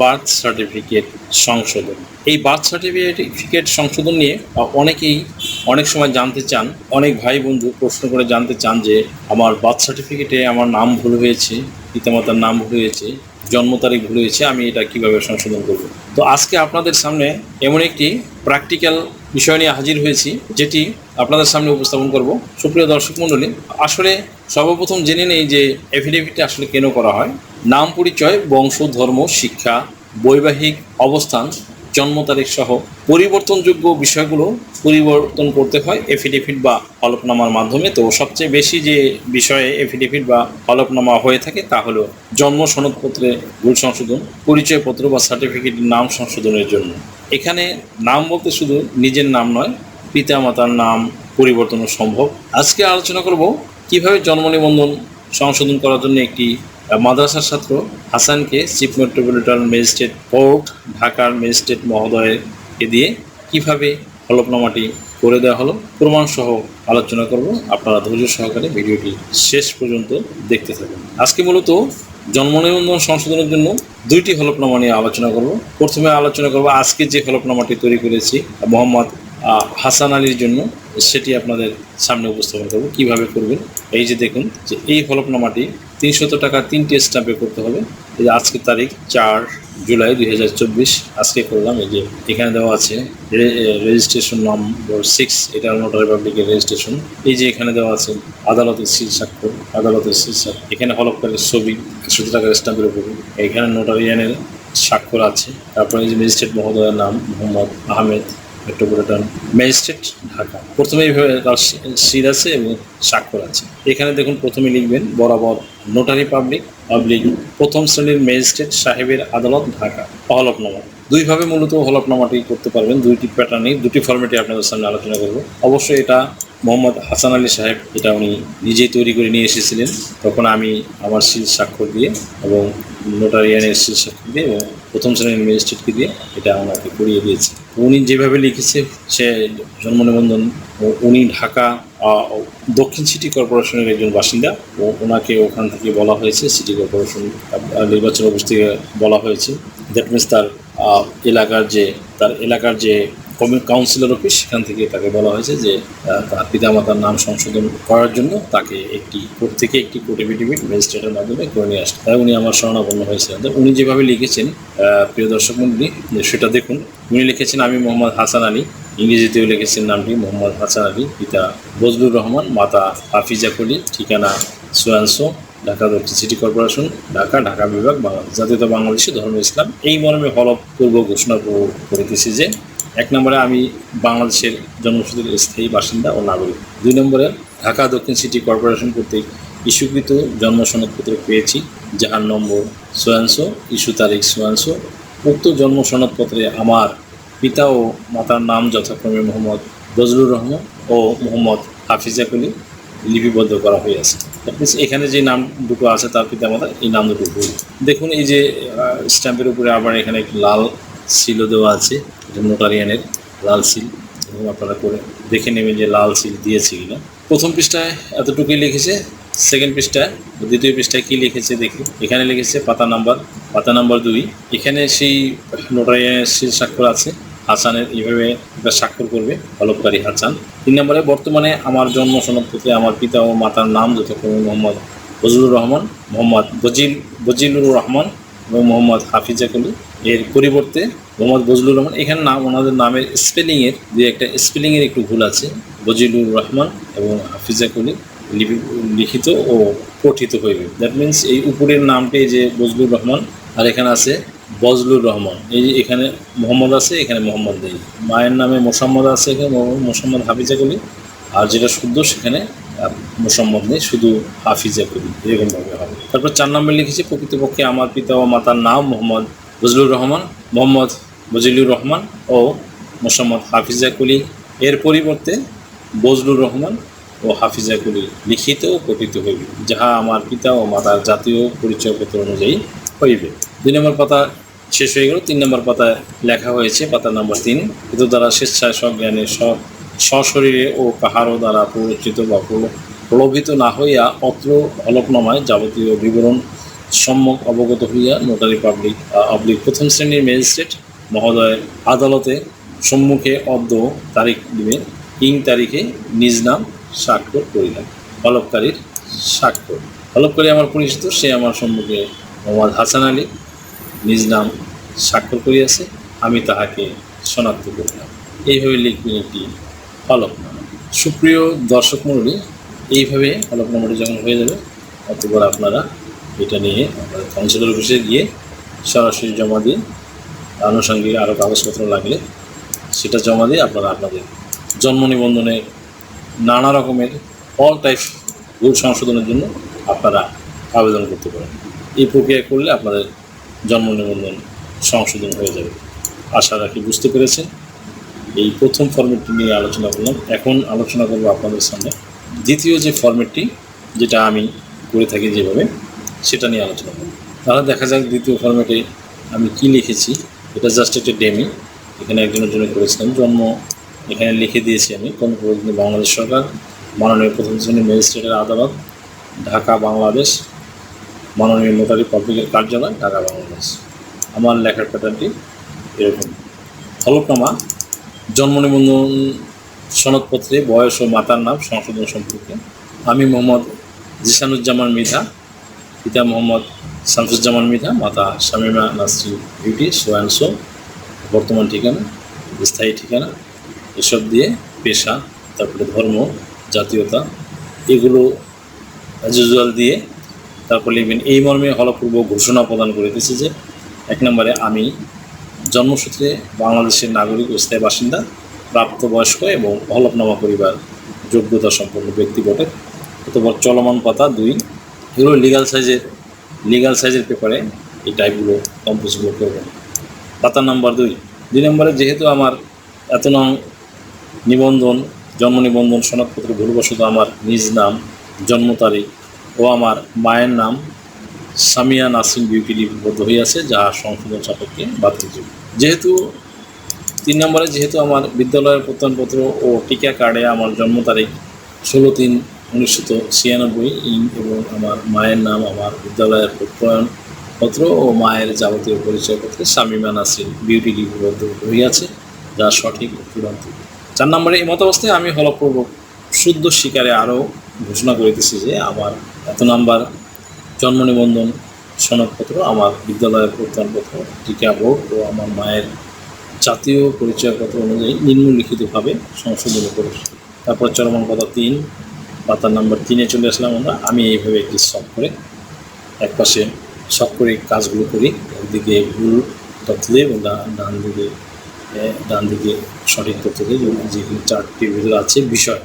Birth certificate সংশোধন। এই birth certificate সংশোধন নিয়ে অনেকেই অনেক সময় জানতে চান, অনেক ভাই বন্ধু প্রশ্ন করে জানতে চান যে, আমার বার্থ সার্টিফিকেটে আমার নাম ভুল হয়েছে, পিতামাতার নাম ভুল হয়েছে, জন্ম তারিখ ভুল হয়েছে, আমি এটা কীভাবে সংশোধন করব? তো আজকে আপনাদের সামনে এমন একটি প্র্যাকটিক্যাল বিষয় নিয়ে হাজির হয়েছি, যেটি আপনাদের সামনে উপস্থাপন করব। সুপ্রিয় দর্শক মণ্ডলী, আসলে সর্বপ্রথম জেনে নেই যে এফিডেভিটটা আসলে কেন করা হয়। নাম পরিচয়, বংশ, ধর্ম, শিক্ষা, বৈবাহিক অবস্থান, জন্ম তারিখ সহ পরিবর্তনযোগ্য বিষয়গুলো পরিবর্তন করতে হয় এফিডেভিট বা হলফনামার মাধ্যমে। তো সবচেয়ে বেশি যে বিষয়ে এফিডেভিট বা হলফনামা হয়ে থাকে তা হলো জন্ম সনদপত্রে ভুল সংশোধন, পরিচয়পত্র বা সার্টিফিকেটের নাম সংশোধনের জন্য। এখানে নাম বলতে শুধু নিজের নাম নয়, পিতামাতার নাম পরিবর্তনও সম্ভব। আজকে আলোচনা করব কীভাবে জন্ম নিবন্ধন সংশোধন করার জন্য একটি মাদ্রাসার ছাত্র হাসানকে চিফ মেট্রোপলিটন ম্যাজিস্ট্রেট কোর্ট ঢাকার ম্যাজিস্ট্রেট মহোদয়কে দিয়ে কীভাবে হলফনামাটি করে দেওয়া হলো প্রমাণ সহ আলোচনা করব। আপনারা ধৈর্য সহকারে ভিডিওটি শেষ পর্যন্ত দেখতে থাকুন। আজকে মূলত জন্ম নিবন্ধন সংশোধনের জন্য দুইটি হলফনামা নিয়ে আলোচনা করব। প্রথমে আলোচনা করব আজকে যে হলফনামাটি তৈরি করেছি মোহাম্মদ হাসান আলীর জন্য, সেটি আপনাদের সামনে উপস্থাপন করব। কীভাবে করবেন? এই যে দেখুন যে এই হলফনামাটি তিনশত টাকা তিনটি স্ট্যাম্পে করতে হবে। এই যে আজকের তারিখ, চার জুলাই দুই হাজার চব্বিশ, আজকে করলাম এই যে এখানে দেওয়া আছে রেজিস্ট্রেশন নম্বর সিক্স এটা নোটারি পাবলিকের রেজিস্ট্রেশন এই যে এখানে দেওয়া আছে আদালতের সিল স্বাক্ষর, আদালতের সিল স্বাক্ষর। এখানে হলফকারের ছবি একশো টাকার স্ট্যাম্পের উপরে। এখানে নোটারিয়ানের স্বাক্ষর আছে। তারপরে এই যে ম্যাজিস্ট্রেট মহোদয়ের নাম Mohammad Ahmed. Metropolitan magistrate Dhaka. প্রথমে এইভাবে সিল আছে এবং স্বাক্ষর আছে। এখানে দেখুন প্রথমে লিখবেন, বরাবর নোটারি পাবলিক পাবলিক প্রথম শ্রেণির ম্যাজিস্ট্রেট সাহেবের আদালত ঢাকা হলফনামা দুইভাবে মূলত হলফনামাটি করতে পারবেন। দুইটি প্যাটার্নে দুটি ফর্মেটে আপনাদের সামনে আলোচনা করব। অবশ্যই এটা মোহাম্মদ হাসান আলী সাহেব, এটা উনি নিজেই তৈরি করে নিয়ে এসেছিলেন। তখন আমি আমার সিল স্বাক্ষর দিয়ে এবং নোটারিয়ানের সিল স্বাক্ষর দিয়ে এবং প্রথম শ্রেণির ম্যাজিস্ট্রেটকে দিয়ে এটা ওনাকে করিয়ে দিয়েছে। উনি যেভাবে লিখেছে, সে জন্ম নিবন্ধন উনি ঢাকা দক্ষিণ সিটি কর্পোরেশনের একজন বাসিন্দা। ও ওনাকে ওখান থেকে বলা হয়েছে, সিটি কর্পোরেশন নির্বাচন অফিস থেকে বলা হয়েছে। দ্যাট মিনস তার এলাকার যে, তার এলাকার যে কাউন্সিলর অফিস সেখান থেকে তাকে বলা হয়েছে যে তার পিতামাতার নাম সংশোধন করার জন্য তাকে একটি কোর্ট থেকে একটি কোর্ট এফিডেভিট ম্যাজিস্ট্রেটের মাধ্যমে করে নিয়ে আসতে তাই উনি আমার শরণাপন্ন হয়েছিলেন উনি যেভাবে লিখেছেন প্রিয় দর্শক মন্ডলী সেটা দেখুন। উনি লিখেছেন, আমি মোহাম্মদ হাসান আলী। ইংরেজিতেও লিখেছেন নামটি, মোহাম্মদ হাসান আলী। পিতা বজলুর রহমান, মাতা হাফিজা কলি, ঠিকানা সুয়াংশো ঢাকা দক্ষিণ সিটি কর্পোরেশন, ঢাকা ঢাকা বিভাগ, বাংলাদেশ। জাতীয়তা বাংলাদেশে ধর্ম ইসলাম এই মর্মে হলফ পূর্ব ঘোষণা করিতেছি যে এক নম্বরে আমি বাংলাদেশের জন্মসূত্রের স্থায়ী বাসিন্দা ও নাগরিক। দুই নম্বরে ঢাকা দক্ষিণ সিটি কর্পোরেশন কর্তৃক ইস্যুকৃত জন্ম সনদপত্র পেয়েছি যাহার নম্বর সোয়াংশো ইস্যু তারিখ সোয়াংশো উক্ত জন্ম সনদপত্রে আমার পিতা ও মাতার নাম যথাক্রমে মোহাম্মদ বজলুর রহমান ও মোহাম্মদ হাফিজা কলি লিপিবদ্ধ করা মিনস এখানে যে নাম দুটো আছে, তার পিতা মাতার এই নাম দুটো ভুল দেখুন, এই যে স্ট্যাম্পের উপরে আবার এখানে লাল সিলও দেওয়া আছে, এটা নোটারিয়ানের লাল সিল, এবং আপনারা করে দেখে নেবেন যে লাল সিল দিয়েছে কিনা। প্রথম পৃষ্ঠায় এতটুকুই লিখেছে, সেকেন্ড পৃষ্ঠায় দ্বিতীয় পৃষ্ঠায় কী লিখেছে দেখি এখানে লিখেছে পাতা নাম্বার পাতা নাম্বার দুই। এখানে সেই নোটারিয়ানের সিল স্বাক্ষর আছে, হাসানের এইভাবে একটা স্বাক্ষর করবে হলফকারী হাসান। তিন নম্বরে, বর্তমানে আমার জন্ম সনদপত্রে আমার পিতা ও মাতার নাম যথাক্রমে মোহাম্মদ ফজলুর রহমান, মোহাম্মদ বজিল বজিলুর রহমান এবং মোহাম্মদ হাফিজা কলি। এর পরিবর্তে মোহাম্মদ বজলুর রহমান। এখানে নাম, ওনাদের নামের স্পেলিংয়ের দু একটা স্পেলিংয়ের একটু ভুল আছে। বজিলুর রহমান এবং হাফিজা কলি লিখিত ও পঠিত হইবে। দ্যাট মিন্স এই উপরের নামটি যে বজলুর রহমান, আর এখানে আছে বজলুর রহমান। এই যে এখানে মোহাম্মদ আছে, এখানে মোহাম্মদ নেই। মায়ের নামে মোসাম্মদ আছে, এখানে মোসাম্মদ হাফিজা কলি। আর যেটা শুদ্ধ, সেখানে মোসাম্মদ নেই, শুধু হাফিজা কলি এরকমভাবে হবে। তারপর চার নম্বর লিখেছি, প্রকৃতপক্ষে আমার পিতা ও মাতার নাম মোহাম্মদ বজলুর রহমান, মোহাম্মদ বজিলুর রহমান ও মোসাম্মদ হাফিজা কলি। এর পরিবর্তে বজলুর রহমান ও হাফিজা কলি লিখিত ও পঠিত হইবে, যাহা আমার পিতা ও মাতার জাতীয় পরিচয়পত্র অনুযায়ী হইবে। দুই নম্বর পাতা শেষ হয়ে গেল, তিন নম্বর পাতায় লেখা হয়েছে পাতা নম্বর তিন। কিন্তু দ্বারা স্বেচ্ছায় সজ্ঞানে স- সশরীরে ও কাহারও দ্বারা প্ররোচিত বা প্রলো- প্রলোভিত না হইয়া অত্র হলফনামায় যাবতীয় বিবরণ সম্যক অবগত হইয়া নোটারি পাবলিক অবলিক প্রথম শ্রেণির ম্যাজিস্ট্রেট মহোদয়ের আদালতে সম্মুখে অদ্য তারিখ দিবে ইং তারিখে নিজ নাম স্বাক্ষর করিলাম হলফকারীর স্বাক্ষর। হলফকারী আমার পরিচিত, সে আমার সম্মুখে মোহাম্মদ হাসান আলী নিজ নাম স্বাক্ষর করিয়াছে, আমি তাহাকে শনাক্ত করিলাম। এইভাবে লিখবেন একটি হলফনামা সুপ্রিয় দর্শক মণ্ডলী, এইভাবে হলফনামাটি যখন হয়ে যাবে, অতপর আপনারা এটা নিয়ে আপনাদের কাউন্সিলর অফিসে গিয়ে সরাসরি জমা দিন আনুষঙ্গিক আরও কাগজপত্র লাগলে সেটা জমা দিয়ে আপনারা আপনাদের জন্ম নিবন্ধনের নানা রকমের অল টাইপ ভুল সংশোধনের জন্য আপনারা আবেদন করতে পারেন। এই প্রক্রিয়া করলে আপনাদের জন্ম নিবন্ধন সংশোধন হয়ে যাবে। আশা রাখি বুঝতে পেরেছেন। এই প্রথম ফর্মেটটি নিয়ে আলোচনা করলাম। এখন আলোচনা করব আপনাদের সামনে। দ্বিতীয় যে ফর্মেটটি যেটা আমি করে থাকি যেভাবে, সেটা নিয়ে আলোচনা করব। তাহলে দেখা যাক দ্বিতীয় ফর্মেটে আমি কি লিখেছি। এটা জাস্ট একটা ডেমি এখানে একজনের জন্য করেছিলাম জন্ম। এখানে লিখে দিয়েছি আমি। কর্মপ্রতিনিধি বাংলাদেশ সরকার, মাননীয় প্রথম শ্রেণির ম্যাজিস্ট্রেটের আদালত, ঢাকা, বাংলাদেশ। মাননীয় নোটারি পাবলিকের কার্যালয়, ঢাকা, বাংলাদেশ। আমার লেখার প্যাটার্নটি এরকম। হলফনামা জন্ম নিবন্ধন সনদপত্রে বয়স ও মাতার নাম সংশোধন সম্পর্কে আমি মোহাম্মদ জিসানুজ্জামান মৃধা, পিতা মোহাম্মদ শামসুজ্জামান মৃধা, মাতা শামিমা নাসরি বিউটি সোয়ানসো বর্তমান ঠিকানা, স্থায়ী ঠিকানা, এসব দিয়ে পেশা, তারপরে ধর্ম, জাতীয়তা, এগুলো অ্যাজ দিয়ে তারপর লিখবেন, এই মর্মে হলপূর্বক ঘোষণা প্রদান করিতেছে যে এক নম্বরে আমি জন্মসূত্রে বাংলাদেশের নাগরিক ও স্থায়ী বাসিন্দা, প্রাপ্তবয়স্ক এবং হলফনামা করিবার যোগ্যতা সম্পন্ন ব্যক্তি বটে। অথবা চলমান পাতা দুই, এগুলো লিগাল সাইজের লিগাল সাইজের পেপারে এই টাইপগুলো কম্পোজগুলো করবেন পাতা নাম্বার দুই দুই নম্বরে যেহেতু আমার এত নং নিবন্ধন, জন্ম নিবন্ধন সনদপত্র ভুলবশত আমার নিজ নাম, জন্ম তারিখ ও আমার মায়ের নাম সামিয়া নাসরিন বিউটি লিপিবদ্ধ হইয়াছে যাহা সংশোধন সাপেক্ষে বাতিলযোগ্য যেহেতু তিন নম্বরে যেহেতু আমার বিদ্যালয়ের প্রত্যয়নপত্র ও টিকা কার্ডে আমার জন্ম তারিখ ষোলো তিন উনিশশো ছিয়ানব্বই, ইং এবং আমার মায়ের নাম আমার বিদ্যালয়ের প্রত্যয়নপত্র ও মায়ের যাবতীয় পরিচয়পত্রে শামিমা নাসরিন বিউটি লিপিবদ্ধ হইয়াছে, যা সঠিক চূড়ান্ত। চার নম্বরে এই মতাবস্থায় আমি হলপূর্বক শুদ্ধ শিকারে আরও ঘোষণা করিতেছি যে আমার এত নাম্বার জন্ম নিবন্ধন সনদপত্র, আমার বিদ্যালয়ের প্রত্যয়নপত্র, টিকা বোর্ড ও আমার মায়ের জাতীয় পরিচয়পত্র অনুযায়ী নিম্নলিখিতভাবে সংশোধন করে। তারপর চলমান কথা তিন, পাতার নাম্বার তিনে চলে আসলাম আমরা। আমি এইভাবে একটি শখ করে এক পাশে শখ করে কাজগুলো করি, একদিকে ভুল তথ্য দিই এবং ডান দিকে ডান দিকে সঠিক তথ্য দিই। যেমন যেগুলো চারটির ভিতরে আছে, বিষয়।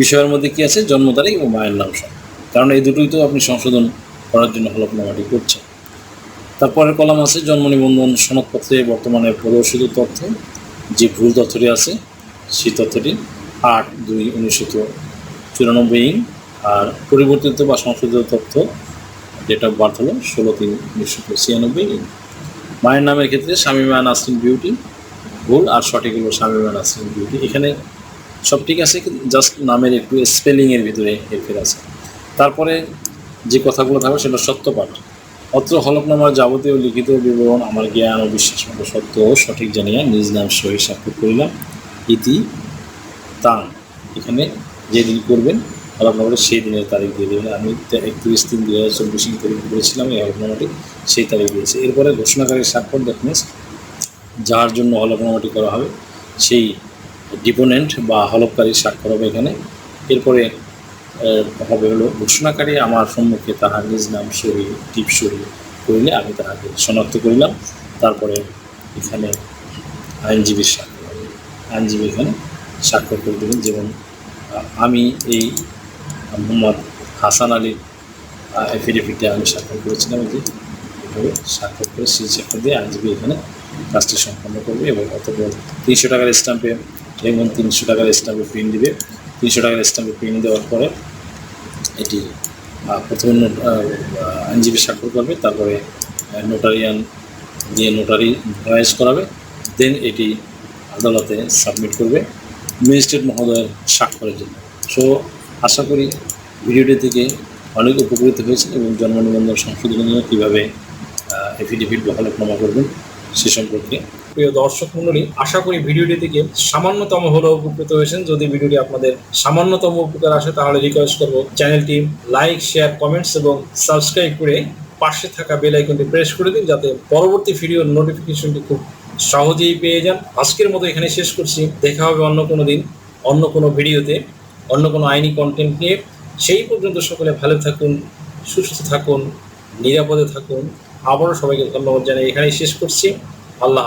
বিষয়ের মধ্যে কী আছে? জন্ম তারিখ এবং মায়ের নাম কারণ এই দুটোই তো আপনি সংশোধন করার জন্য হলফনামাটি করছে। তারপরের কলাম আছে, জন্ম নিবন্ধন সনদপত্রে বর্তমানে প্রদর্শিত তথ্য। যে ভুল তথ্যটি আছে, সেই তথ্যটি আট দুই উনিশশো চুরানব্বই ইং আর পরিবর্তিত বা সংশোধিত তথ্য ডেট অফ বার্থ হলো ষোলো তিন উনিশশো ছিয়ানব্বই ইং। মায়ের নামের ক্ষেত্রে শামিমা নাসরিন বিউটি ভুল আর সঠিক হলো শামিমা নাসরিন বিউটি এখানে সব ঠিক আছে জাস্ট নামের একটু স্পেলিংয়ের ভিতরে হেরফের আছে। তারপরে যে কথাগুলো থাকবে সেটা সত্যপাঠ অত্র হলফনামার যাবতীয় লিখিত বিবরণ আমার জ্ঞান ও বিশ্বাস মতো সত্য ও সঠিক জানিয়া নিজ নাম সহি স্বাক্ষর করিলাম। ইতি তাং এখানে যেদিন করবেন, হলফনামাটি সেই দিনের তারিখ দিয়ে দেবেন। আমি একত্রিশ তিন দুই হাজার চব্বিশ তারিখ করেছিলাম, এই হলফনামাটি সেই তারিখ দিয়েছে। এরপরে ঘোষণাকারী স্বাক্ষর দ্যাট মিনস যার জন্য হলফনামাটি করা হবে, সেই ডিপোনেন্ট বা হলফকারী স্বাক্ষর হবে এখানে। এরপরে হবে হলো ঘোষণাকারী আমার সম্মুখে তাহার নিজ নাম সহি, টিপ সহি করিলে আমি তাহাকে শনাক্ত করিলাম। তারপরে এখানে আইনজীবীর স্বাক্ষর আইনজীবী এখানে স্বাক্ষর করে দেবেন। যেমন আমি এই মোহাম্মদ হাসান আলীর এফিডেভিটে আমি স্বাক্ষর করেছিলাম যে এভাবে স্বাক্ষর করে সেই স্বাক্ষর দিয়ে আইনজীবী এখানে কাজটি সম্পন্ন করবে এবং অতপর তিনশো টাকার স্ট্যাম্পে এবং তিনশো টাকার স্ট্যাম্পে প্রিন্ট দিবে। তিনশো টাকার স্ট্যাম্পে প্রিন্ট দেওয়ার পরে এটি প্রথমে আইনজীবী স্বাক্ষর করবে, তারপরে নোটারিয়ান দিয়ে নোটারি ভয়েস করাবে দেন এটি আদালতে সাবমিট করবে ম্যাজিস্ট্রেট মহোদয়ের স্বাক্ষরের জন্য। সো আশা করি ভিডিওটি থেকে অনেক উপকৃত হয়েছেন এবং জন্ম নিবন্ধন সংশোধনের জন্য কীভাবে এফিডেভিট বা হলফনামা করবেন সে সম্পর্কে। প্রিয় দর্শক মণ্ডলী, আশা করি ভিডিওটি থেকে সামান্যতম হলেও উপকৃত হয়েছেন। যদি ভিডিওটি আপনাদের সামান্যতম উপকার আসে, তাহলে রিকোয়েস্ট করব চ্যানেলটি লাইক শেয়ার কমেন্টস এবং সাবস্ক্রাইব করে পাশে থাকা বেল আইকনটি প্রেস করে দিন, যাতে পরবর্তী ভিডিওর নোটিফিকেশনটি খুব সহজেই পেয়ে যান। আজকের মতো এখানে শেষ করছি। দেখা হবে অন্য কোনো দিন, অন্য কোনো ভিডিওতে, অন্য কোনো আইনি কন্টেন্ট নিয়ে। সেই পর্যন্ত সকলে ভালো থাকুন, সুস্থ থাকুন, নিরাপদে থাকুন। আবারও সবাইকে ধন্যবাদ জানাই এখানেই শেষ করছি। আল্লাহ